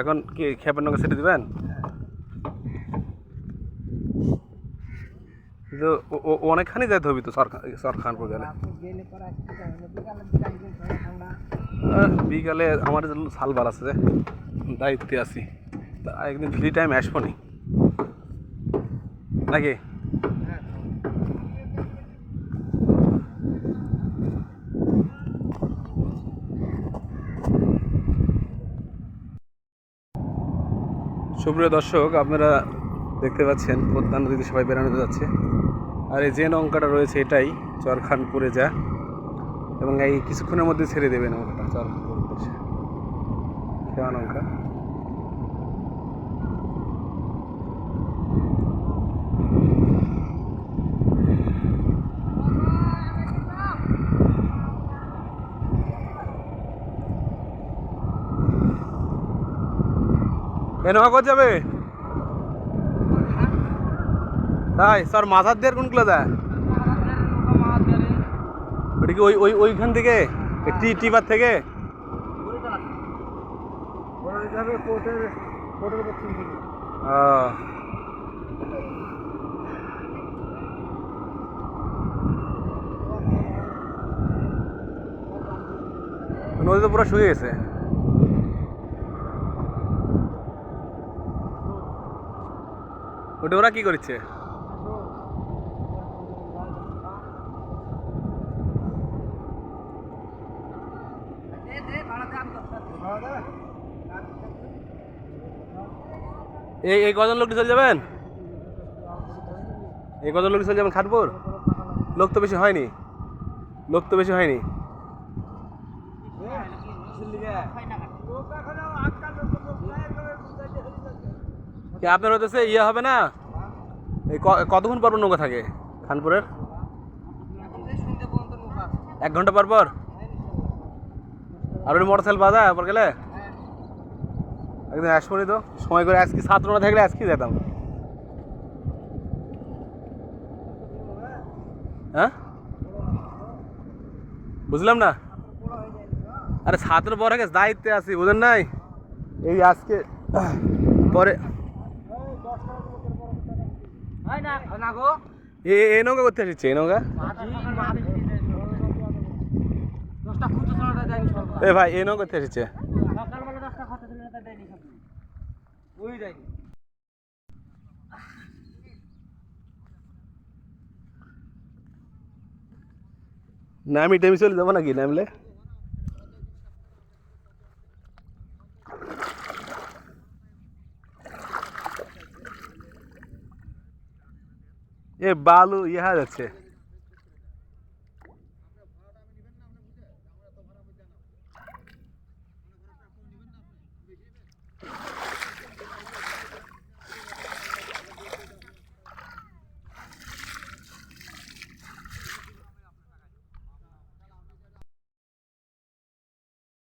এখন কি খেপের নৌকা ছেড়ে দিবেন? অনেকখানি যেতে হবে তো সরখানপুর গেলে। বিকালে আমার যে সাল বাল আছে দায়িত্বে আছি। তা একদিন ফ্রি টাইম আসব নি? নাকি? সুপ্রিয় দর্শক, আপনারা দেখতে পাচ্ছেন পদ্মা নদীতে সবাই বেড়ানোতে যাচ্ছে। আর এই যে নৌকাটা রয়েছে এটাই, চরখানপুরে যা। এবং এই কিছুক্ষণের মধ্যে ছেড়ে দেবে নৌকাটা, চরখানপুর খেওয়া নৌকা? এ নৌকা যাবে? তাই স্যার মাথার দিয়ে কোনগুলো দেয় ওটা কি ওই ওই, ওইখান থেকে? টি টিপার থেকে? ওরা যাবে কোর্টের কোর্টের পশ্চিম দিকে ও। নদী তো পুরো শুয়ে গেছে। ওটা ওরা কি করছে? এই এই কজন লোক চলে যাবেন? এই কজন লোক চলে যাবেন খাটপুর লোক তো বেশি হয়নি। লোক তো বেশি হয়নি। কি আপনার হতেছে ইয়ে হবে না? এই কতক্ষণ পর নৌকা থাকে খানপুরের? এক ঘণ্টা পর পর? আর ওই মোটর সাইকেল বাজা পর গেলে? একদিন আসব নি তো। সময় করে আজকে ছাত্র না থাকলে আজকে যেতাম। হ্যাঁ? বুঝলাম না? আরে ছাত্র পরে গেছে দায়িত্বে আছি বুঝেন নাই? এই আজকে, পরে এ এই নৌকা করতে আসছে এই নৌকা? এ ভাই এই নৌকা করতে আসছে নামি টাইমি চলে যাব নাকি নামলে? এ বালু ইহা যাচ্ছে।